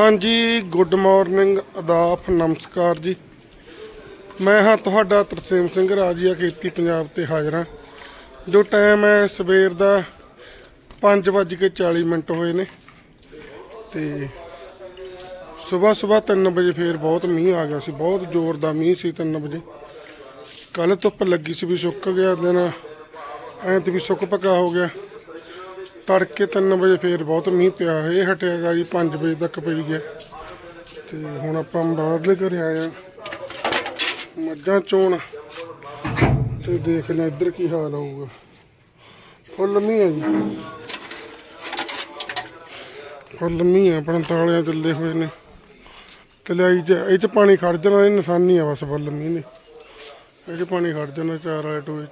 ਹਾਂਜੀ good morning ਆਦਾਬ ਨਮਸਕਾਰ ਜੀ। ਮੈਂ ਹਾਂ ਤੁਹਾਡਾ ਤਰਸੇਮ ਸਿੰਘ, ਰਾਜੀਆ ਖੇਤੀ ਪੰਜਾਬ ਤੇ ਹਾਜ਼ਰ ਹਾਂ। ਜੋ ਟਾਈਮ ਹੈ ਸਵੇਰ ਦਾ 5:40 ਮਿੰਟ ਹੋਏ ਨੇ। ਤੇ ਸਵੇਰ ਸਵੇਰ 3 ਵਜੇ ਫੇਰ ਬਹੁਤ ਮੀਂਹ ਆ ਗਿਆ ਸੀ, ਬਹੁਤ ਜ਼ੋਰ ਦਾ ਮੀਂਹ ਸੀ 3 ਵਜੇ। ਕੱਲ ਧੁੱਪ ਲੱਗੀ ਸੀ ਵੀ ਸੁੱਕ ਗਿਆ, ਦਿਨ ਐਂ ਤੇ ਵੀ ਸੁੱਕ ਪੱਕਾ ਹੋ ਗਿਆ। ਤੜਕੇ 3 ਵਜੇ ਫੇਰ ਬਹੁਤ ਮੀਂਹ ਪਿਆ, ਇਹ ਹਟਿਆਗਾ ਜੀ 5 ਵਜੇ ਤੱਕ ਪਈ ਗਿਆ ਤੇ ਹੁਣ ਆਪਾਂ ਬਾਹਰਲੇ ਘਰੇ ਆਏ ਆ ਮੱਝਾਂ ਚੋਣ। ਤੇ ਦੇਖਦੇ ਹਾਂ ਇੱਧਰ ਕੀ ਹਾਲ ਹੋਊਗਾ। ਫੁੱਲ ਮੀਂਹ ਹੈ ਜੀ। ਫੁੱਲ ਮੀਂਹ ਹੈ ਪੰਤਾਲਿਆਂ ਚੱਲੇ ਹੋਏ ਨੇ। ਕਲਾਈ ਚ ਇਹ ਚ ਪਾਣੀ ਖੜ ਜਾਣਾ, ਇਹ ਨਿਸ਼ਾਨੀ ਆ ਬਸ ਫੁੱਲ ਮੀਂਹ ਨੇ ਇਹ ਚ ਪਾਣੀ ਖੜ ਜਾਣਾ ਚਾਰ ਵਾਲੇ ਟੋਏ ਚ।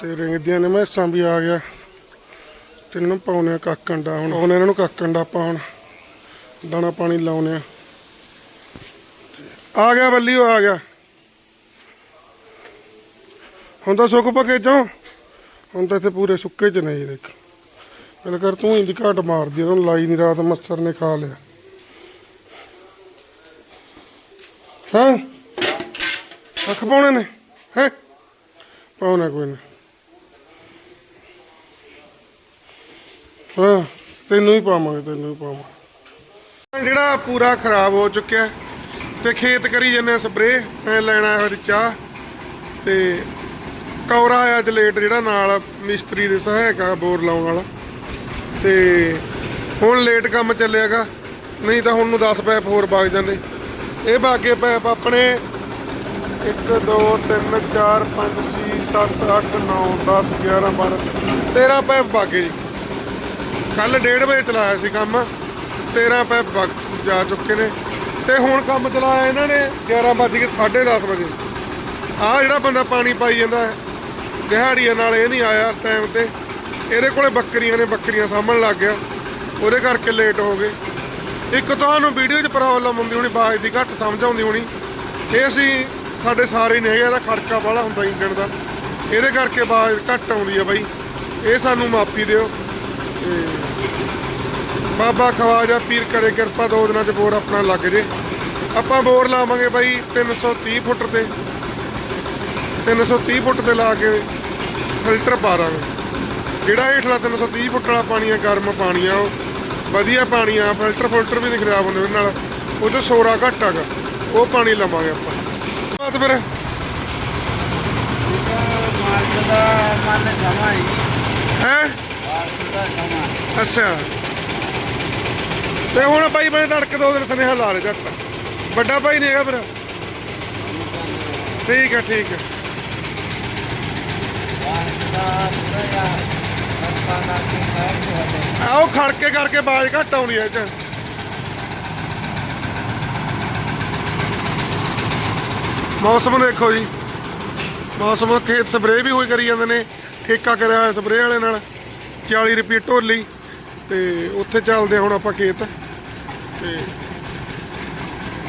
ਤੇ ਰਿੰਗਦੀਆਂ ਨੇ ਮੈਸਾਂ ਵੀ ਆ ਗਿਆ। ਤੇ ਇਹਨਾਂ ਨੂੰ ਪਾਉਣੇ ਆ ਕੱਕਣ ਦਾ ਹੁਣ। ਪਾਉਣੇ ਇਹਨਾਂ ਨੂੰ ਕੱਕਣ ਦਾ ਪਾਉਣ ਦਾਣਾ ਪਾਣੀ ਲਾਉਣੇ ਆ। ਆ ਗਿਆ ਬੱਲੀ, ਉਹ ਆ ਗਿਆ। ਹੁਣ ਤਾਂ ਸੁੱਕ ਪਕੇ ਚੋਂ। ਹੁਣ ਤਾਂ ਇੱਥੇ ਪੂਰੇ ਸੁੱਕੇ ਚ ਨਹੀਂ ਦੇਖ। ਗੱਲ ਕਰ ਤੂੰ ਇੰਦੀ ਘਾਟ ਮਾਰਦੀ ਉਹਨੂੰ ਲਾਈ ਨਹੀਂ ਰਾਤ, ਮੱਛਰ ਨੇ ਖਾ ਲਿਆ। ਹਾਂ? ਅੱਖ ਪਾਉਣੇ ਨੇ? ਹੈ? ਪਾਉਣਾ ਕੋਈ ਨਾ। ਹਾਂ, ਤੈਨੂੰ ਹੀ ਪਾਵਾਂਗੇ, ਤੈਨੂੰ ਹੀ ਪਾਵਾਂਗੇ। ਜਿਹੜਾ ਪੂਰਾ ਖਰਾਬ ਹੋ ਚੁੱਕਿਆ ਤੇ ਖੇਤ ਕਰੀ ਜੰਨੇ ਸਪਰੇ ਐ ਲੈਣਾ ਹੈ ਚਾਹ ਤੇ ਕੌਰਾ ਆਇਆ ਅੱਜ ਲੇਟ ਜਿਹੜਾ ਨਾਲ ਮਿਸਤਰੀ ਦੇ ਸਹਾਇਕ ਆ, ਬੋਰ ਲਾਉਣ ਵਾਲਾ। ਤੇ ਹੁਣ ਲੇਟ ਕੰਮ ਚੱਲਿਆਗਾ, ਨਹੀਂ ਤਾਂ ਹੁਣ ਨੂੰ 10 ਪੈਪ ਹੋਰ ਵਗ ਜਾਂਦੇ। ਇਹ ਬਾਗੇ ਪੈਪ ਆਪਣੇ 1 2 3 4 5 6 7 8 9 10 11 12 13 ਪੈਪ ਬਾਗੇ ਜੀ। ਕੱਲ 1:30 ਵਜੇ ਚਲਾਇਆ ਸੀ ਕੰਮ 13 ਪੈ ਵਗ ਜਾ ਚੁੱਕੇ ਨੇ। ਤੇ ਹੁਣ ਕੰਮ ਚਲਾਇਆ ਇਹਨਾਂ ਨੇ 11 ਵੱਜ ਕੇ 10:30 ਵਜੇ। ਆਹ ਜਿਹੜਾ ਬੰਦਾ ਪਾਣੀ ਪਾਈ ਜਾਂਦਾ ਦਿਹਾੜੀਆਂ ਨਾਲ ਇਹ ਨਹੀਂ ਆਇਆ ਟਾਈਮ ਤੇ। ਇਹਦੇ ਕੋਲੇ ਬੱਕਰੀਆਂ ਨੇ, ਬੱਕਰੀਆਂ ਸਾਂਭਣ ਲੱਗ ਗਿਆ। ਉਹਦੇ ਕਰਕੇ ਲੇਟ ਹੋ ਗਏ। ਇੱਕ ਤੁਹਾਨੂੰ ਵੀਡੀਓ 'ਚ ਪ੍ਰੋਬਲਮ ਹੁੰਦੀ ਹੋਣੀ, ਬਾਜ ਦੀ ਘੱਟ ਸਮਝ ਆਉਂਦੀ ਹੋਣੀ। ਇਹ ਅਸੀਂ ਸਾਡੇ ਸਾਰੇ ਨਹੀਂ ਹੈਗੇ, ਇਹਦਾ ਖੜਕਾ ਵਾਲਾ ਹੁੰਦਾ ਇੰਜਣ ਦਾ। ਇਹਦੇ ਕਰਕੇ ਆਵਾਜ਼ ਘੱਟ ਆਉਂਦੀ ਆ ਬਾਈ। ਇਹ ਸਾਨੂੰ ਮਾਫੀ ਦਿਓ। ਬਾਬਾ ਖਵਾਜਾ ਪੀਰ ਕਰੇ ਕਿਰਪਾ ਦੋ ਦਿਨਾਂ 'ਚ ਬੋਰ ਆਪਣਾ ਲੱਗ ਜੇ। ਆਪਾਂ ਬੋਰ ਲਾਵਾਂਗੇ ਬਾਈ 330 ਫੁੱਟ ਤੇ। 330 ਫੁੱਟ ਤੇ ਲਾ ਕੇ ਫਿਲਟਰ ਪਾ ਦਾਂਗੇ ਜਿਹੜਾ ਹੇਠਲਾ 330 ਫੁੱਟ ਵਾਲਾ ਪਾਣੀ ਆ ਗਰਮ ਪਾਣੀ ਆ ਉਹ ਵਧੀਆ ਪਾਣੀ ਆ ਫਿਲਟਰ ਫਿਲਟਰ ਵੀ ਨਹੀਂ ਖਰਾਬ ਹੁੰਦੇ ਉਹਦੇ ਨਾਲ। ਉਹ 'ਚ ਸੋਰਾ ਘੱਟ ਹੈਗਾ ਉਹ ਪਾਣੀ ਲਵਾਂਗੇ ਆਪਾਂ। ਬਾਤ ਫਿਰ ਮਾਰਚ ਦਾ ਮਨ ਸਮਾਂ ਹੀ? ਅੱਛਾ। ਤੇ ਹੁਣ ਬਾਈ ਬਣੇ ਤੜਕ ਦੋ ਦਿਨ ਸਨੇਹਾ ਲਾ ਲੈ ਝੱਟ। ਵੱਡਾ ਭਾਈ ਨਹੀਂ ਫਿਰ। ਠੀਕ ਹੈ ਠੀਕ ਹੈ। ਆਓ ਖੜਕੇ ਕਰਕੇ ਬਾਜ ਘੱਟ ਆਉਣੀ ਐ ਚ। ਮੌਸਮ ਦੇਖੋ ਜੀ। ਮੌਸਮ ਖੇਤ ਸਪਰੇਅ ਵੀ ਹੋਈ ਕਰੀ ਜਾਂਦੇ ਨੇ। ਠੇਕਾ ਕਰਿਆ ਹੋਇਆ ਸਪਰੇਅ ਵਾਲੇ ਨਾਲ। 40 ਰੁਪਏ ਢੋਲੀ ਤੇ ਉੱਥੇ ਚੱਲਦੇ ਆ ਹੁਣ ਆਪਾਂ ਖੇਤ। ਤੇ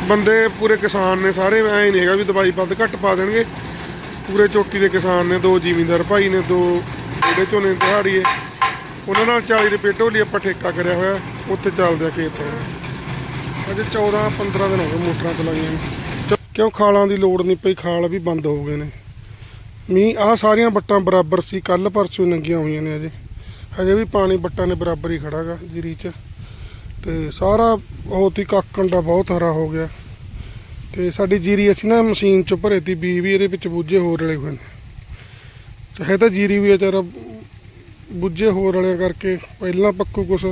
ਬੰਦੇ ਪੂਰੇ ਕਿਸਾਨ ਨੇ ਸਾਰੇ, ਐ ਨਹੀਂ ਹੈਗਾ ਵੀ ਦਵਾਈ ਵੱਧ ਘੱਟ ਪਾ ਦੇਣਗੇ। ਪੂਰੇ ਚੋਟੀ ਦੇ ਕਿਸਾਨ ਨੇ, ਦੋ ਜ਼ਿਮੀਂਦਾਰ ਭਾਈ ਨੇ, ਦੋ ਜਿਹੜੇ ਝੋਨੇ ਦਿਹਾੜੀਏ ਉਹਨਾਂ ਨਾਲ 40 ਰੁਪਏ ਢੋਲੀ ਆਪਾਂ ਠੇਕਾ ਕਰਿਆ ਹੋਇਆ, ਉੱਥੇ ਚੱਲਦੇ ਆ ਖੇਤ। ਹੁਣ ਅੱਜ 14 15 ਦਿਨ ਹੋ ਗਏ ਮੋਟਰਾਂ ਚਲਾਈਆਂ ਨੇ। ਚ- ਕਿਉਂ ਖਾਲਾਂ ਦੀ ਲੋੜ ਨਹੀਂ ਪਈ, ਖਾਲ ਵੀ ਬੰਦ ਹੋ ਗਏ ਨੇ। ਮੀਂਹ ਆ ਸਾਰੀਆਂ ਬੱਟਾਂ ਬਰਾਬਰ ਸੀ ਕੱਲ ਪਰਸੋਂ ਹੀ ਨੰਗੀਆਂ ਹੋਈਆਂ ਨੇ ਅਜੇ। ਹਜੇ ਵੀ ਪਾਣੀ ਬੱਟਾਂ ਦੇ ਬਰਾਬਰ ਹੀ ਖੜਾਗਾ ਜੀਰੀ 'ਚ। ਤੇ ਸਾਰਾ ਉਹ ਤੀ ਕਾਕਣ ਦਾ ਬਹੁਤ ਹਰਾ ਹੋ ਗਿਆ। ਤੇ ਸਾਡੀ ਜੀਰੀ ਅਸੀਂ ਨਾ ਮਸ਼ੀਨ 'ਚ ਭਰੇ ਤੀ ਬੀ ਵੀ ਇਹਦੇ ਵਿੱਚ ਬੂਝੇ ਹੋਰ ਵਾਲੇ ਹੋਏ ਨੇ। ਚਾਹੇ ਤਾਂ ਜੀਰੀ ਵੀ ਵਿਚਾਰਾ ਬੁੱਝੇ ਹੋਰ ਵਾਲਿਆਂ ਕਰਕੇ ਪਹਿਲਾਂ ਪੱਕੂ ਕੁਛ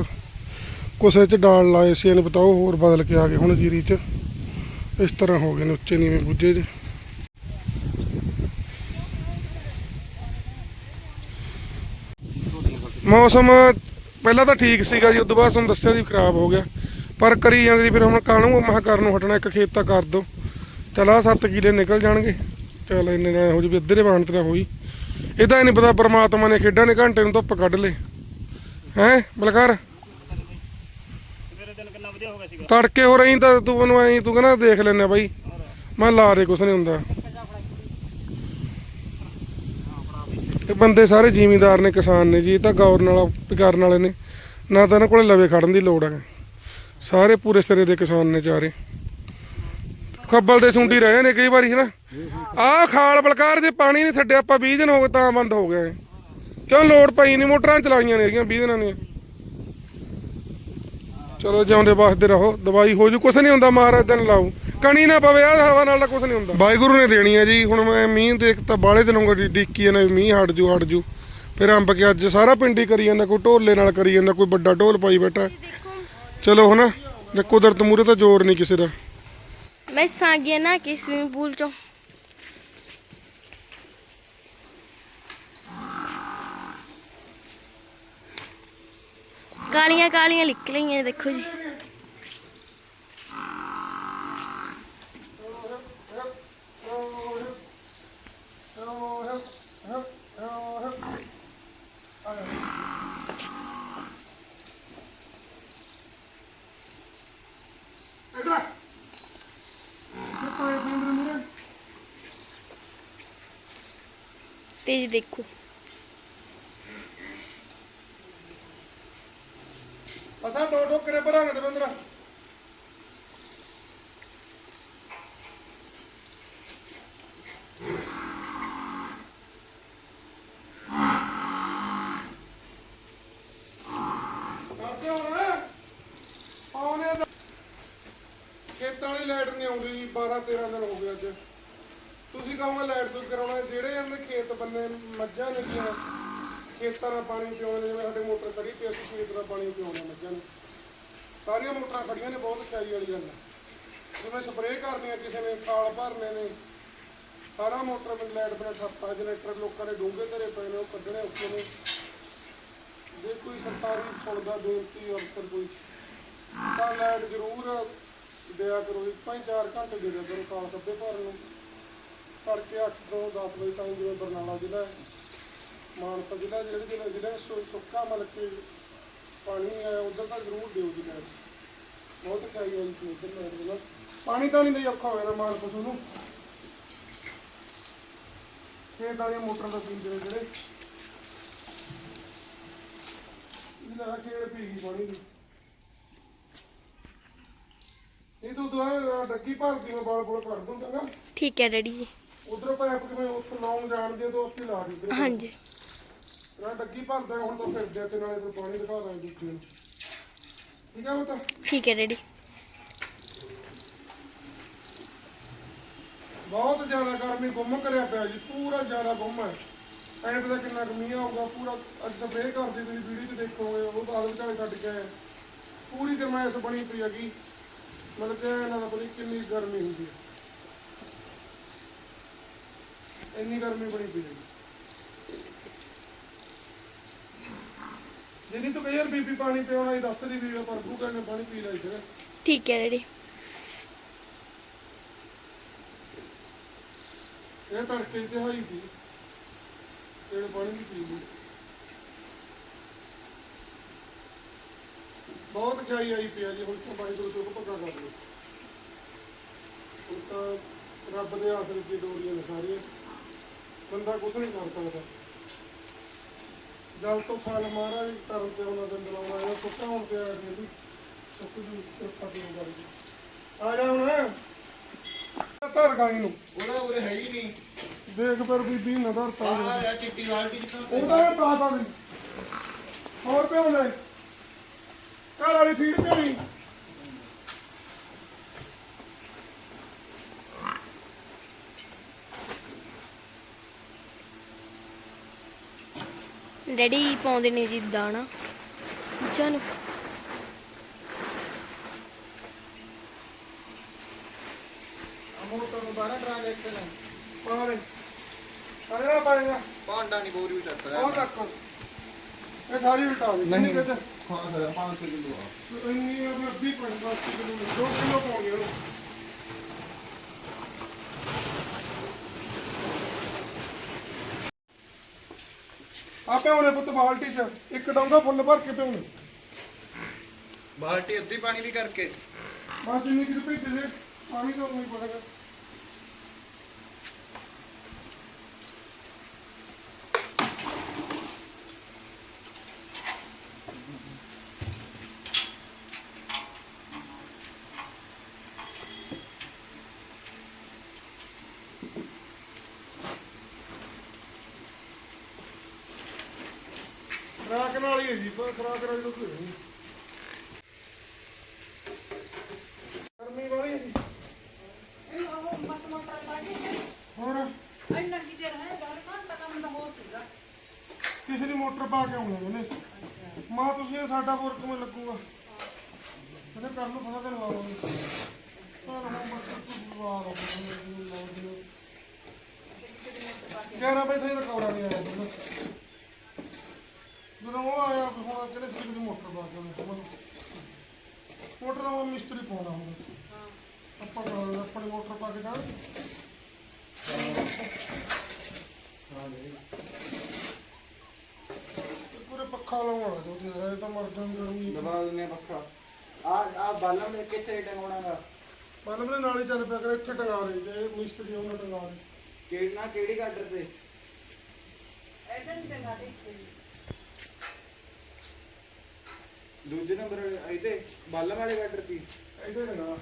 ਕੁਛ ਚ ਡਾਲ ਲਾਏ ਸੀ, ਇਹਨੂੰ ਬਤਾਓ ਹੋਰ ਬਦਲ ਕੇ ਆ ਗਏ ਹੁਣ ਜੀਰੀ ਚ। ਇਸ ਤਰ੍ਹਾਂ ਹੋ ਗਏ ਨੇ ਉੱਚੇ ਨੀਵੇਂ ਬੁੱਝੇ ਜੇ। ਮੌਸਮ ਪਹਿਲਾਂ ਤਾਂ ਠੀਕ ਸੀਗਾ ਜੀ, ਉਦੋਂ ਬਾਅਦ ਤੁਹਾਨੂੰ ਦੱਸਿਆ ਸੀ ਖਰਾਬ ਹੋ ਗਿਆ। ਪਰ ਕਰੀ ਜਾਂਦੇ ਸੀ, ਫਿਰ ਹੁਣ ਕਾਹਨੂੰ ਮਹਾ ਕਰਨ ਨੂੰ ਹਟਣਾ, ਇੱਕ ਖੇਤ ਤਾਂ ਕਰ ਦੋ। ਚਲ ਆ 7 ਕਿਲੇ ਨਿਕਲ ਜਾਣਗੇ। ਚਲ ਇੰਨੇ ਨਾਲ ਹੋ ਜੀ ਵੀ ਅੱਧੇ ਦੇ ਬਾਣ ਤੇ ਹੋਈ। ਇਹਦਾ ਨਹੀਂ ਪਤਾ ਪਰਮਾਤਮਾ ਨੇ ਖੇਡਾਂ ਨੇ ਘੰਟੇ ਨੂੰ ਧੁੱਪ ਕੱਢ ਲੇ ਹੈ, ਬਲਕਾਰ? ਤੜਕੇ ਹੋ ਰਹੀ ਤਾਂ ਤੂੰ ਉਹਨੂੰ ਐਂ, ਤੂੰ ਕਹਿੰਦਾ ਦੇਖ ਲੈਣਾ ਬਾਈ। ਮੈਂ ਲਾ ਦੇ, ਕੁਛ ਨਹੀਂ ਹੁੰਦਾ। ਇਹ ਬੰਦੇ ਸਾਰੇ ਜ਼ਿਮੀਂਦਾਰ ਨੇ, ਕਿਸਾਨ ਨੇ ਜੀ, ਇਹ ਤਾਂ ਗੌਰ ਨਾਲ ਕਰਨ ਵਾਲੇ ਨੇ ਨਾ ਤਾਂ ਇਹਨਾਂ ਕੋਲੇ ਲਵੇ ਖੜਨ ਦੀ ਲੋੜ ਹੈ ਸਾਰੇ ਪੂਰੇ ਸਿਰੇ ਦੇ ਕਿਸਾਨ ਨੇ ਚਾਰੇ। ਖੱਬਲ ਦੇ ਸੁੰਡੀ ਰਹੇ ਨੇ ਕਈ ਵਾਰੀ, ਹਨਾ? ਆਹ ਖਾਲ ਬਲਕਾਰ ਦੇ ਪਾਣੀ ਨਹੀਂ ਛੱਡਿਆ, ਆਪਾਂ 20 ਦਿਨ ਹੋ ਗਏ ਤਾਂ ਬੰਦ ਹੋ ਗਿਆ ਕਿਉਂ ਲੋੜ ਪਈ ਨਹੀਂ ਮੋਟਰਾਂ ਚਲਾਈਆਂ ਨੇ ਹੈਗੀਆਂ 20 ਦਿਨਾਂ ਦੀਆਂ। ਚਲੋ, ਜਿਉਂਦੇ ਵਾਸਤੇ ਰਹੋ, ਦਵਾਈ ਹੋ ਜੂ, ਕੁਛ ਨਹੀਂ ਹੁੰਦਾ ਮਹਾਰਾਜ ਦਿਨ ਲਾਓ ਕਣੀ ਨਾ ਪਵੇ ਆ ਹਵਾ ਨਾਲ ਤਾਂ ਕੁਛ ਨਹੀਂ ਹੁੰਦਾ। ਵਾਹਿਗੁਰੂ ਨੇ ਦੇਣੀ ਆ ਜੀ। ਹੁਣ ਮੈਂ ਮੀਂਹ ਦੇਖ ਤਾਂ ਬਾਲੇ ਦਿਨੋਂ ਡੀ- ਡਿੱਕੀ ਵੀ ਮੀਂਹ ਹਟ ਜੂ ਹਟ ਜੂ। ਫਿਰ ਅੰਬ ਕੇ ਅੱਜ ਸਾਰਾ ਪਿੰਡ ਹੀ ਕਰੀ ਜਾਂਦਾ ਕੋਈ ਢੋਲੇ ਨਾਲ ਕਰੀ ਜਾਂਦਾ ਕੋਈ ਵੱਡਾ ਢੋਲ ਪਾਈ ਬੈਠਾ। ਚਲੋ ਹਨਾ ਜੇ ਕੁਦਰਤ ਮੂਰੇ ਤਾਂ ਜ਼ੋਰ ਨਹੀਂ ਕਿਸੇ ਦਾ। ਮੈਂ ਸਾਂ ਗਿਆ ਨਾ ਕਿ ਸਵਿਮਿੰਗ ਪੂਲ ਚੋਂ। ਕਾਲੀਆਂ ਕਾਲੀਆਂ ਨਿਕਲੀਆਂ ਦੇਖੋ ਜੀ। ਤੇ ਜੀ ਦੇਖੋ। ਅਸਾਂ ਦੋ ਟੋਕਰੇ ਭਰਾਂਗੇ ਦਵਿੰਦਰ ਬੰਦਰਾ। ਖੇਤਾਂ ਵਾਲੀ ਲਾਈਟ ਨਹੀਂ ਆਉਂਦੀ 12 13 ਦਿਨ ਹੋ ਗਏ ਅੱਜ। ਕਹੋਗੇ ਲਾਈਟ ਦੂਰ ਕਰਾਉਣਾ ਜਿਹੜੇ ਇਹਨਾਂ ਦੇ ਖੇਤ ਬੰਨੇ ਮੱਝਾਂ ਨੇਗੀਆਂ ਖੇਤਾਂ ਦਾ ਪਾਣੀ ਪਿਆਉਂਦੇ ਜਿਵੇਂ ਸਾਡੇ ਮੋਟਰ ਖੜੀ ਤੇ ਅਸੀਂ ਖੇਤ ਦਾ ਪਾਣੀ ਪਿਆਉਂਦੇ ਮੱਝਾਂ ਨੂੰ। ਸਾਰੀਆਂ ਮੋਟਰਾਂ ਖੜੀਆਂ ਨੇ, ਬਹੁਤ ਖਿਆਈ ਵਾਲੀ ਗੱਲ ਹੈ। ਜਿਵੇਂ ਸਪਰੇਅ ਕਰਨੀ ਆ ਕਿਸੇ ਨੇ ਖਾਲ ਭਰਨੇ ਨੇ, ਸਾਰਾ ਮੋਟਰ ਵਿੱਚ ਲਾਈਟ ਬਣਾ ਠੱਪਾ ਜਨਰੇਟਰ ਲੋਕਾਂ ਦੇ ਡੂੰਘੇ ਧਰੇ ਪਏ ਨੇ, ਉਹ ਕੱਢਣੇ ਔਖੇ ਨੇ। ਜੇ ਕੋਈ ਸਰਕਾਰੀ ਸੁਣਦਾ ਬੇਨਤੀ ਅਫਸਰ ਕੋਈ, ਤਾਂ ਲਾਈਟ ਜ਼ਰੂਰ ਦਿਆ ਕਰੋ ਇੱਕ ਪੰਜ ਚਾਰ ਘੰਟੇ ਦੇ ਦਿਆ ਕਰੋ, ਖਾਲ ਸੱਬੇ ਭਰਨ ਨੂੰ ਤੜਕੇ 8 ਤੋਂ 10 ਵਜੇ ਤਾਈਂ ਜਿਵੇਂ ਬਰਨਾਲਾ ਜ਼ਿਲ੍ਹਾ ਹੈ, ਮਾਨਸਾ ਜ਼ਿਲ੍ਹਾ ਜਿਹੜੇ ਜਿਹੜੇ ਜਿਹੜੇ ਸੁ- ਸੁੱਕਾ ਮਤਲਬ ਕਿ ਪਾਣੀ ਹੈ ਉਧਰ ਤਾਂ ਜ਼ਰੂਰ ਦਿਓ ਜੀ ਲਾਈਟ ਬਹੁਤ ਖਾਈ ਹੋਈ ਸੀ ਉਧਰ ਲਾਈਟ ਦੇ ਨਾਲ। ਪਾਣੀ ਤਾਂ ਨਹੀਂ ਲਈ ਔਖਾ ਹੋਇਆ ਨਾ ਮਾਨ ਪਸ਼ੂ ਨੂੰ। ਖੇਤ ਵਾਲੀਆਂ ਮੋਟਰਾਂ ਦਾ ਪੀਂਦੇ ਨੇ ਜਿਹੜੇ। ਇਹਦਾ ਖੇੜ ਪੀ ਗਈ ਪਾਣੀ ਦੀ। ਇਹ ਤੋਂ ਦੁਆ ਡੱਗੀ ਭਰਦੀ ਮੈਂ ਬਾਲ ਬੋਲ ਕਰ ਦੂੰ ਚੰਗਾ ਠੀਕ ਹੈ ਡੈਡੀ ਜੀ। ਉਧਰੋਂ ਪਾਇਪ ਕਿਵੇਂ ਉੱਥੋਂ ਲਾਉਣ ਜਾਣਦੇ ਤੋਂ ਉੱਥੇ ਲਾ ਦਿੱਤੇ ਹਾਂਜੀ। ਨਾ ਡੱਗੀ ਭਰਦਾ ਹੁਣ ਤਾਂ ਫਿਰਦੇ ਆ ਤੇ ਨਾਲੇ ਫਿਰ ਪਾਣੀ ਦਿਖਾ ਦਾਂ ਦੂਜੇ ਨੂੰ। ਠੀਕ ਆ ਉਹ ਤਾਂ? ਠੀਕ ਹੈ ਡੈਡੀ। ਬਹੁਤ ਜ਼ਿਆਦਾ ਗਰਮੀ ਗੁੰਮ ਕਰਿਆ ਪਿਆ ਜੀ ਪੂਰਾ ਜ਼ਿਆਦਾ ਗੁੰਮ ਹੈ। ਐਂ ਪਤਾ ਕਿੰਨਾ ਕੁ ਮੀਂਹ ਆਊਗਾ ਪੂਰਾ ਅੱਜ ਸਪਰੇਅ ਕਰਦੇ ਤੁਸੀਂ ਵੀਡੀਓ 'ਚ ਦੇਖੋਗੇ ਉਹ ਬਾਦਲ ਵਿਚਾਲੇ ਛੱਡ ਕੇ ਆਏ। ਪੂਰੀ ਗਰਮੈਸ਼ ਬਣੀ ਪਈ ਹੈਗੀ। ਮਤਲਬ ਕਿ ਇਹਨਾਂ ਦਾ ਪਤਾ ਨੀ ਕਿੰਨੀ ਗਰਮੀ ਹੁੰਦੀ ਹੈ। ਇੰਨੀ ਗਰਮੀ ਬਣੀ ਪਈ ਜਿਹਦੀ ਤੂੰ ਕਹੀ ਯਾਰ ਬੀਬੀ ਪਾਣੀ ਪਿਆਉਣਾ ਹੀ ਦੱਸ ਦੀ ਵੀ ਪਰ ਬੂਟਾ ਨੇ ਪਾਣੀ ਪੀ ਲਿਆ ਇੱਥੇ ਠੀਕ ਹੈ ਡੈਡੀ। ਇਹ ਤੜਕੇ ਤੇ ਹੋਈ ਸੀ। ਤੇ ਪਾਣੀ ਵੀ ਪੀ ਲਈ ਬਹੁਤ ਖਾਈ ਆਈ ਪਿਆ ਜੀ ਹੁਣ ਤਾਂ ਬਾਈ ਦੋ ਤੋਂ ਪੱਕਾ ਕਰ ਲਓ। ਹੁਣ ਤਾਂ ਰੱਬ ਦੇ ਆਸਰੇ ਦੀ ਡੋਰੀਆਂ ਸਾਰੀਆਂ। ਬੰਦਾ ਕੁਝ ਨਹੀਂ ਕਰ ਸਕਦਾ। ਜਲ ਤੋਂ ਫਲ ਮਹਾਰਾਜ ਕਰਨ ਤੇ ਉਹਨਾਂ ਦੇ ਬੁਲਾਉਣਾ ਹੈ ਸੁੱਕਾ ਹੁਣ ਤੇ ਆ ਜੀ ਸੁੱਕ ਜੂ ਕਿਰਪਾ ਦੀ ਗੱਲ ਜੀ ਆ ਜਾ ਹੁਣ। ਧਰ ਗਾਈ ਨੂੰ। ਉਹਦਾ ਉਰੇ ਹੈ ਹੀ ਨਹੀਂ। ਦੇਖ ਪਰ ਬੀਬੀ ਨਜ਼ਰ ਤਾਂ ਆਹ ਯਾਰ ਚਿੱਟੀ ਬਾਲਟੀ ਚ ਉਹਦਾ ਇਹ ਪਾਤਾ ਨਹੀਂ। ਹੋਰ ਪਿਓ ਲੈ ਘਰ ਵਾਲੀ ਫੀਡ ਪਿਆਣੀ ਡੈਡੀ ਪਾਉਂਦੇ ਨੇ ਜੀ ਦਾਣਾ। ਬੱਚਿਆਂ ਨੂੰ ਮੋਟਰ ਨੂੰ ਬਾਹਰ ਟ੍ਰਾਂਜੈਕਸ਼ਨ ਪਾਰੇ ਅਰੇ ਨਾ ਪਾਏਗਾ। ਪਾਂਡਾ ਨਹੀਂ ਬੋਰੀ ਵੀ ਚੱਕ ਉਹ ਰੱਖੋ ਇਹ ਸਾਰੀ ਉਲਟਾ ਦੇ। ਨਹੀਂ। ਕਿਤੇ ਹਾਂ ਸਰ 500 ਕਿਲੋ ਆ ਇੰਨੀ ਉਹ ਅੱਧੀ ਪਿੰਡ ਦਾ ਕਿਲੋ 2 ਕਿਲੋ ਪਾਉਣੀ ਉਹਨੂੰ। ਆਪੇ ਉਹਨੇ ਪੁੱਤ ਬਾਲਟੀ ਚ। ਇੱਕ ਡੌਂਗਾ ਫੁੱਲ ਭਰ ਕੇ ਪਿਉਣੀ। ਬਾਲਟੀ ਅੱਧੀ ਪਾਣੀ ਦੀ ਕਰਕੇ। ਬਸ ਜਿੰਨੀ ਕਿ ਦੇ ਪਾਣੀ ਤਾਂ ਨਹੀਂ ਪੜੇਗਾ ਮੈਂ ਖਰਾਕ ਕਰਾਈ ਤੋਂ ਨਹੀਂ ਗਰਮੀ ਵਾਲੀ ਹੈ ਜੀ। ਹੋਰ? ਕਿਸੇ ਦੀ ਮੋਟਰ ਪਾ ਕੇ ਆਉਣਾ ਉਹਨੇ। ਮਾਂ, ਤੁਸੀਂ ਇਹ ਸਾਡਾ ਬੁਰ ਕਿਵੇਂ ਲੱਗੂਗਾ? ਉਹਦੇ ਕਰ ਨੂੰ ਪਤਾ ਤਾਂ ਲਾਉਂਗੇ ਪਰ ਹੁਣ ਬੱਚੇ ਤੋਂ ਬਾਹਰ ਆ ਗਏ 11 ਵਜੇ ਤੱਕ ਕੌੜਾ ਨਹੀਂ ਆਇਆ ਜਦੋਂ ਉਹ ਆਇਆ ਹੁਣ ਕਿਹੜੇ ਕਿਸੇ ਦੀ ਮੋਟਰ ਪਾ ਕੇ ਆਉਣੀ ਸਮਝ ਮੋਟਰ ਦਾ ਉਹ ਮਿਸਤਰੀ ਪਾਉਣਾ ਹੁੰਦਾ। ਆਪਾਂ ਕਰਾਂਗੇ, ਆਪਣੀ ਮੋਟਰ ਪਾ ਕੇ ਜਾਣ। ਪੂਰੇ ਪੱਖਾ ਲਾਉਣਾ ਜੋ ਤੇ ਇਹ ਤਾਂ ਮਰ ਜਾਣ ਗਰਮੀ ਦਬਾ ਦਿੰਨੇ ਪੱਖਾ। ਆ ਆ ਬਾਲਾਂ ਦੇ ਕਿੱਥੇ ਟੰਗਾਉਣਾਗਾ ਮਤਲਬ ਨੇ ਨਾਲ ਹੀ ਚੱਲ ਪਿਆ ਕਰ ਇੱਥੇ ਟੰਗਾ ਰਹੀ ਤੇ ਮਿਸਤਰੀ ਉਹਨਾਂ ਟੰਗਾ ਰਹੀ ਕਿਹੜਾ ਕਿਹੜੀ ਗਾਡਰ ਤੇ? ਦੂਜੇ ਨੰਬਰ ਇਹਦੇ ਬਾਲਾਂ ਵਾਲੇ ਗਾਡਰ ਦੀ ਇੱਥੇ ਟੰਗਾ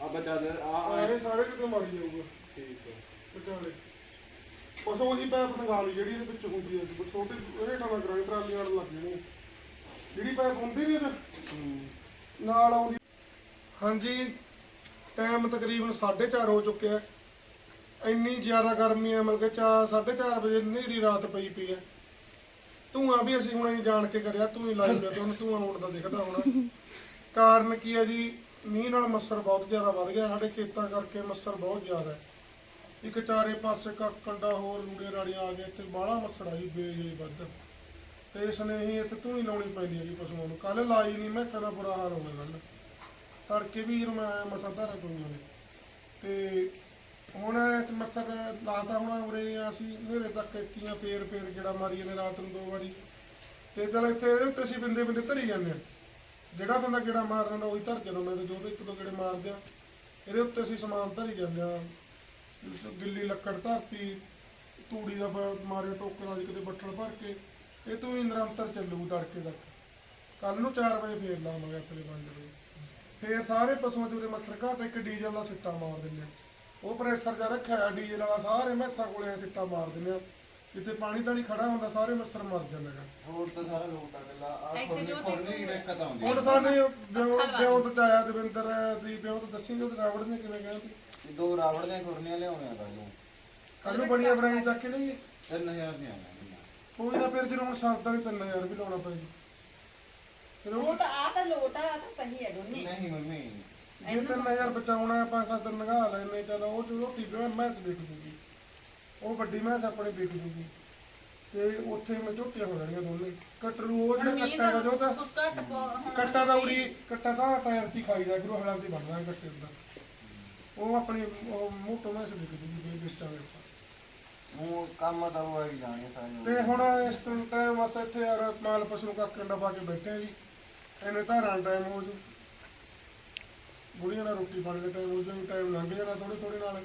ਆ ਬਚਾ ਦੇ ਆ ਸਾਰੇ ਸਾਰੇ ਕਿਤੇ ਮਾਰੀ ਜਾਊਗਾ। ਠੀਕ ਹੈ। ਵਿਚਾਲੇ ਬਸ ਉਹੀ ਪੈਪ ਟੰਗਾ ਲਈ ਜਿਹੜੀ ਇਹਦੇ ਵਿੱਚ ਹੁੰਦੀ ਹੈ ਬਸ ਛੋਟੀ ਇਹਦੇ ਟਾਂ ਗ੍ਰਾਈਂਡਰ ਟਰਾਲੀਆਂ ਨਾਲ ਲੱਗ ਜਾਣੀ ਜਿਹੜੀ ਪੈਪ ਹੁੰਦੀ ਨਹੀਂ ਉਹਦੇ ਨਾਲ ਆਉਂਦੀ। ਹਾਂਜੀ ਟਾਈਮ ਤਕਰੀਬਨ 4:30 ਹੋ ਚੁੱਕਿਆ। ਇੰਨੀ ਜ਼ਿਆਦਾ ਗਰਮੀ ਹੈ ਮਤਲਬ ਕਿ 4 4:30 ਵਜੇ ਹਨੇਰੀ ਰਾਤ ਪਈ ਪਈ ਹੈ। ਧੂਆਂ ਵੀ ਅਸੀਂ ਹੁਣ ਜਾਣ ਕੇ ਕਰਿਆ, ਤੂੰ ਹੀ ਲਾਈ ਲਿਆ ਤੇ ਹੁਣ ਧੂਆਂ ਉੱਡਦਾ ਦਿਖਦਾ ਹੋਣਾ। ਕਾਰਨ ਕੀ ਹੈ ਜੀ? ਮੀਂਹ ਨਾਲ ਮੱਛਰ ਬਹੁਤ ਜ਼ਿਆਦਾ ਵੱਧ ਗਿਆ, ਸਾਡੇ ਖੇਤਾਂ ਕਰਕੇ ਮੱਛਰ ਬਹੁਤ ਜ਼ਿਆਦਾ ਹੈ। ਇੱਕ ਚਾਰੇ ਪਾਸੇ ਕੰਡਾ ਹੋਰ ਲੂੜੇ ਰਾੜੀਆਂ ਆ ਗਏ ਤੇ ਬਾਹਲਾ ਮੱਛਰ ਆਈ ਬੇਜੇ ਵੱਧ। ਤੇ ਇਸ ਨੇ ਹੀ ਇੱਥੇ ਤੂੰ ਹੀ ਲਾਉਣੀ ਪੈਂਦੀ ਹੈ ਜੀ ਪਸ਼ੂਆਂ ਨੂੰ। ਕੱਲ ਲਾਈ ਨਹੀਂ, ਮੈਂ ਤੇਰਾ ਬੁਰਾ ਹਾਲ ਹੋ ਗਿਆ ਕੱਲ ਤੜਕੇ ਵੀ ਜਦੋਂ ਮੈਂ ਆਇਆ ਧਾਰਾ ਪਈਆਂ ਨੇ ਤੇ ਹੁਣ ਇਹ ਮੱਛਰ ਲਾਤਾ ਹੁਣ ਉਰੇ ਅਸੀਂ, ਹਨੇਰੇ ਤੱਕ ਇੱਥੀਆਂ ਫੇਰ ਫੇਰ ਜਿਹੜਾ ਮਾਰੀ ਨੇ ਰਾਤ ਨੂੰ ਦੋ ਵਾਰੀ। ਤੇ ਚਲ ਇੱਥੇ ਇਹਦੇ ਉੱਤੇ ਅਸੀਂ ਬਿੰਦੇ ਬਿੰਦੇ ਧਰੀ ਜਾਂਦੇ ਆ। ਜਿਹੜਾ ਬੰਦਾ ਕਿਹੜਾ ਮਾਰ ਦਿੰਦਾ ਉਹੀ ਧਰ ਕੇ ਦਿੰਦਾ ਤੇ ਜੋ ਤੇ ਇੱਕ ਦੋ ਕਿਹੜੇ ਮਾਰਦੇ ਆ। ਇਹਦੇ ਉੱਤੇ ਅਸੀਂ ਸਮਾਨ ਧਰੀ ਜਾਂਦੇ ਆ। ਗਿੱਲੀ ਲੱਕੜ ਧਰਤੀ, ਤੂੜੀ ਦਾ ਮਾਰਿਆ ਮਾਰੇ ਟੋਕਰਾਂ ਵਾਲੀ ਕਿਤੇ ਬੱਟਲ ਭਰ ਕੇ, ਇਹ ਤੋਂ ਹੀ ਨਿਰੰਤਰ ਚੱਲੂ ਤੜਕੇ ਤੱਕ। ਕੱਲ ਨੂੰ 4 ਵਜੇ ਫੇਰ ਲਾਵਾਂਗੇ ਆਪਣੇ ਪੰਜ ਵਜੇ। ਫੇਰ ਸਾਰੇ ਪਸ਼ੂਆਂ ਦੇ ਉਰੇ ਮੱਛਰ ਘਾਟ, ਇੱਕ ਡੀਜ਼ਲ ਦਾ ਸਿੱਟਾ ਮਾਰ ਦਿੰਦੇ ਆ। ਉਹ ਪ੍ਰੈਸ਼ਰ ਜਾ ਰੱਖਿਆ ਹੋਇਆ ਡੀਜ਼ਲ ਵਾਲਾ ਸਾਰੇ ਮੱਛਰ ਕੋਲੇ ਐਂ ਸਿੱਟਾ ਮਾਰ ਦਿੰਦੇ ਆ। ਜਿੱਥੇ ਪਾਣੀ ਤਾਂ ਨਹੀਂ ਖੜਾ ਹੁੰਦਾ ਸਾਰੇ ਮੱਛਰ ਮਰ ਜਾਂਦੇ ਨੇ ਹੋਰ ਤਾਂ ਸਾਰਾ ਲੋਟ ਆ ਗੱਲਾ ਆ ਖੁਰਨੀ ਖੁਰਨੀ ਦਿੱਕਤ ਆਉਂਦੀ ਹੁਣ ਸਾਡੇ ਬਿਉਂ ਤੋਂ ਚਾਇਆ ਦਵਿੰਦਰ ਦੀ ਬਿਉਂ ਤੋਂ ਦੱਸੀ ਜੋ ਰਾਵੜ ਨੇ ਕਿਵੇਂ ਕਹਿੰਦੀ। ਦੋ ਰਾਵੜ ਦੀਆਂ ਖੁਰਨੀਆਂ ਲਿਆਉਣੇ ਆ ਕਾਜੂ ਕੱਲ ਨੂੰ ਬੜੀਆਂ ਬਣਾਈ ਚੱਕ ਕੇ ਨਹੀਂ? 3000 ਦੀਆਂ ਕੋਈ ਨਾ ਫਿਰ ਜਦੋਂ ਹੁਣ ਸਰਦਾ ਵੀ 3000 ਵੀ ਲਾਉਣਾ ਪੈ ਜੀ ਫਿਰ ਉਹ ਤਾਂ ਆ ਤਾਂ ਲੋਟ ਆ ਤਾਂ ਸਹੀ ਹੈ ਦੋਨੇ। ਨਹੀਂ ਮੰਮੀ ਜੇ 3000 ਬਚਾਉਣਾ ਹੈ ਪੰਜ ਸੱਤ ਦਿਨ ਲੰਘਾ ਲੈਣੇ ਚਲੋ ਉਹ ਜੋ ਰੋਟੀ ਤੇ ਮੈਂ ਵਿਕ ਜੂਗੀ ਉਹ ਵੱਡੀ ਮੈਂ ਆਪਣੀ ਵਿਕ ਜੂਗੀ ਤੇ ਉੱਥੇ ਮੈਂ ਝੋਟੀਆਂ ਹੋ ਜਾਣੀਆਂ ਦੋਨੇ। ਕਟਰੂ ਉਹ ਜਿਹੜਾ ਕੱਟਾ ਦਾ ਜੋ ਤਾਂ ਕੱਟਾ ਦਾ ਉਰੀ ਕੱਟਾ ਦਾ ਟਾਇਰ ਚ ਹੀ ਖਾਈਦਾ ਗੁਰੂ ਹਲਾਂ ਦੀ ਬਣਦਾ ਹੈ ਕੱਟੇ ਦਾ। ਉਹ ਆਪਣੀ ਉਹ ਮੋਟੋ ਮੈਂ ਵਿਕ ਜੂਗੀ ਜੇ ਵੇਚਾਂਗੇ ਆਪਾਂ। ਉਹ ਕੰਮ ਤਾਂ ਉਹ ਹੀ ਜਾਣੇ ਸਾਰੇ ਤੇ ਹੁਣ ਇਸ ਟਾਈਮ ਵਾਸਤੇ ਇੱਥੇ ਯਾਰ ਮਾਲ ਪਸ਼ੂ ਕੰਡਾ ਪਾ ਕੇ ਬੈਠੇ ਆ ਜੀ। ਇਹਨੇ ਧਾਰਾਂ ਟਾਈਮ ਹੋ ਜੂ। ਬੁੜੀਆਂ ਨਾਲ ਰੋਟੀ ਪਾਣੀ ਦਾ ਟਾਈਮ ਹੋ ਜੂ ਟਾਈਮ ਲੰਘ ਜਾਣਾ ਥੋੜੀ ਥੋੜੀ ਨਾਲ।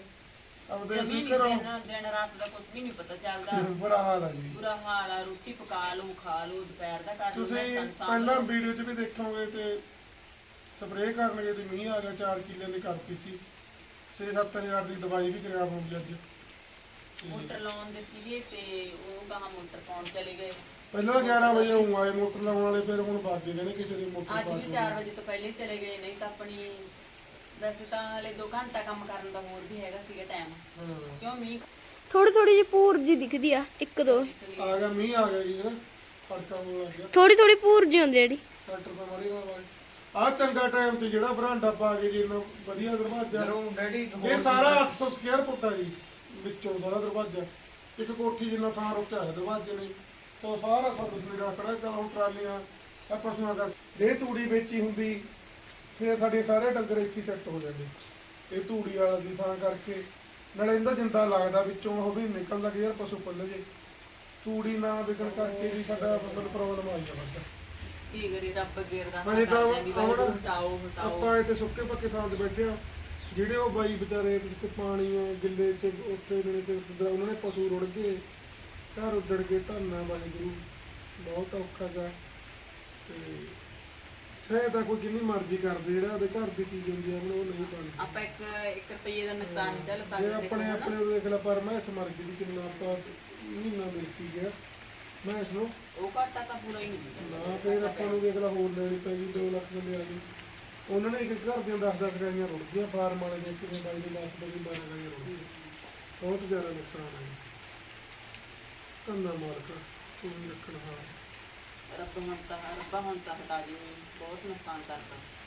ਆਪਦੇ ਅਸੀਂ ਘਰੋਂ ਦਿਨ ਰਾਤ ਦਾ ਕੁਝ ਵੀ ਨਹੀਂ ਪਤਾ ਚੱਲਦਾ। ਬੁਰਾ ਹਾਲ ਆ ਜੀ। ਬੁਰਾ ਹਾਲ ਆ ਰੋਟੀ ਪਕਾ ਲਓ ਖਾ ਲਓ ਦੁਪਹਿਰ ਦਾ ਕਰ ਲਓ ਤੁਸੀਂ ਪਹਿਲਾਂ ਵੀਡੀਓ 'ਚ ਵੀ ਦੇਖੋਗੇ ਤੇ ਸਪਰੇਅ ਕਰਨ ਗਏ ਤੇ ਮੀਂਹ ਆ ਗਿਆ 4 ਕਿੱਲੇ ਦੀ ਕਰਤੀ ਸੀ 6-7000 ਦੀ ਦਵਾਈ ਵੀ ਕਰਿਆ ਹੋਊਗੀ ਅੱਜ। ਮੋਟਰ ਲਾਉਣ ਦੇ ਸੀਗੇ ਤੇ ਉਹ ਗਾਹਾਂ ਮੋਟਰ ਪਾਉਣ ਚਲੇ ਗਏ। ਪਹਿਲਾਂ 11 ਵਜੇ ਉਹ ਆਏ ਮੋਟਰ ਲਾਉਣ ਵਾਲੇ ਫਿਰ ਹੁਣ ਬਾਗੇ ਦੇਣੇ ਕਿਸੇ ਦੀ ਮੋਟਰ ਅੱਜ ਪਾ ਵੀ ਕੇ 4 ਵਜੇ ਤੋਂ ਪਹਿਲੇ ਹੀ ਚਲੇ ਗਏ ਨਹੀਂ ਤਾਂ ਆਪਣੀ ਵੈਸੇ ਤਾਂ ਹਲੇ 2 ਘੰਟਾ ਕੰਮ ਕਰਨ ਦਾ ਹੋਰ ਵੀ ਹੈਗਾ ਸੀਗਾ ਟਾਈਮ ਹਾਂ। ਕਿਉਂ ਮੀਂਹ ਥੋੜੀ ਥੋੜੀ ਜਿਹੀ ਪੂਰ ਜੀ ਦਿਖਦੀ ਆ ਇੱਕ ਦੋ। ਆ ਗਿਆ ਮੀਂਹ ਆ ਗਿਆ ਜੀ ਨਾ ਫੜਕਾ ਲੱਗ ਗਿਆ। ਥੋੜੀ ਥੋੜੀ ਪੂਰ ਜੀ ਹੁੰਦੀ ਜਿਹੜੀ। ਮਾਰੀ ਆਵਾਜ਼ ਆ ਚੰਗਾ ਟਾਈਮ ਤੇ ਜਿਹੜਾ ਬਰਾਂਡਾ ਪਾ ਕੇ ਜੀ ਇੰਨਾ ਵਧੀਆ ਦਰਵਾਜ਼ਾ। ਡੈਡੀ ਇਹ ਸਾਰਾ 800 ਸਕੁਅਰ ਫੁੱਟ ਆ ਜੀ ਵਿੱਚੋਂ ਸਾਰਾ ਦਰਵਾਜ਼ਾ। ਇੱਕ ਕੋਠੀ ਜਿੰਨਾ ਥਾਂ ਰੁਕਿਆ ਹੈ ਦਰਵਾਜ਼ੇ ਨੇ। ਤੋਂ ਸਾਰਾ ਸਰਵਿਸ ਮੇਰਾ ਖੜਾ ਕਰ ਹੁਣ ਟਰਾਲੀਆਂ ਆ ਪਸ਼ੂਆਂ ਦਾ ਜੇ ਤੂੜੀ ਵੇਚੀ ਹੁੰਦੀ ਫਿਰ ਸਾਡੇ ਸਾਰੇ ਡੰਗਰ ਇੱਥੇ ਸੈੱਟ ਹੋ ਜਾਂਦੇ। ਇਹ ਤੂੜੀ ਵਾਲਾ ਦੀ ਥਾਂ ਕਰਕੇ ਨਾਲੇ ਇਹਦਾ ਜਿੰਦਾ ਲੱਗਦਾ ਵਿੱਚੋਂ ਉਹ ਵੀ ਨਿਕਲਦਾ ਕਿ ਯਾਰ ਪਸ਼ੂ ਪੱਲ ਜੇ। ਤੂੜੀ ਨਾ ਵਿਕਣ ਕਰਕੇ ਵੀ ਸਾਡਾ ਮਤਲਬ ਪ੍ਰੋਬਲਮ ਆਈ ਜਾਂਦਾ। ਕੀ ਕਰੀ ਰੱਬ ਗਿਰਦਾ ਹਜੇ ਤਾਂ ਵੀ ਆਉਣਾ- ਵਾਹਿਗੁਰੂ ਹਟਾਓ ਹਟਾਓ ਆਪਾਂ ਇੱਥੇ ਸੁੱਕੇ ਪੱਕੇ ਥਾਂ ਤੇ ਬੈਠੇ ਆ ਜਿਹੜੇ ਉਹ ਬਾਈ ਵਿਚਾਰੇ ਜਿੱਥੇ ਪਾਣੀ ਹੈ ਗਿੱਲੇ ਤੇ ਉੱਥੇ ਨੇ ਤੇ ਉਹਨਾਂ ਨੇ ਪਸ਼ੂ ਰੁੜ ਗਏ ਘਰ ਉੱਜੜ ਕੇ ਧੰਨਾ ਵਾਹਿਗੁਰੂ ਬਹੁਤ ਔਖਾ ਗਾ। ਤੇ ਸਹਾਇਤਾ ਕੋਈ ਜਿੰਨੀ ਮਰਜ਼ੀ ਕਰਦੇ ਜਿਹੜਾ ਉਹਦੇ ਘਰ ਦੀ ਚੀਜ਼ ਹੁੰਦੀ ਆ ਉਹ ਨਹੀਂ ਬਣਦੀ ਆਪਾਂ ਇੱਕ 1 ਰੁਪਏ ਦਾ ਨੁਕਸਾਨ ਚੱਲ ਤਾਂ ਜੇ ਆਪਣੇ ਆਪਣੇ ਦੇਖ ਲੈ ਪਰ ਮੈਂ ਇਸ ਦੀ ਕਿੰਨਾ ਆਪਾਂ ਮਹੀਨਾ ਵੇਚੀ ਗਿਆ। ਮੈਂ ਇਸ ਨੂੰ ਉਹ ਘਾਟਾ ਤਾਂ ਪੂਰਾ ਹੀ ਨਹੀਂ ਨਾ ਫਿਰ ਆਪਾਂ ਨੂੰ ਦੇਖ ਲੈ ਹੋਰ ਲੈਣੀ ਪੈ ਗਈ 2 ਲੱਖ ਦੇ ਲਿਆ ਗਈ ਉਹਨਾਂ ਨੇ ਇੱਕ ਘਰ ਦੀਆਂ 10-10 ਗਾਈਆਂ ਫਾਰਮ ਵਾਲੇ ਨੇ ਕਿਵੇਂ ਬਾਈ ਦੀ 10 ਬਾਈ 12 ਗਾਈਆਂ ਰੁੜ ਬਹੁਤ ਜ਼ਿਆਦਾ ਨੁਕਸਾਨ ਹੈ ਧੰਨਾ ਮਾਲਕ ਤੂੰ ਵੀ ਰੱਖਣ ਹਾਰ ਰੱਬ ਹੁਣ ਤਾਂ, ਰੱਬਾ ਹੁਣ ਹਟਾ ਦੇ ਬਹੁਤ ਨੁਕਸਾਨ ਕਰਦਾ।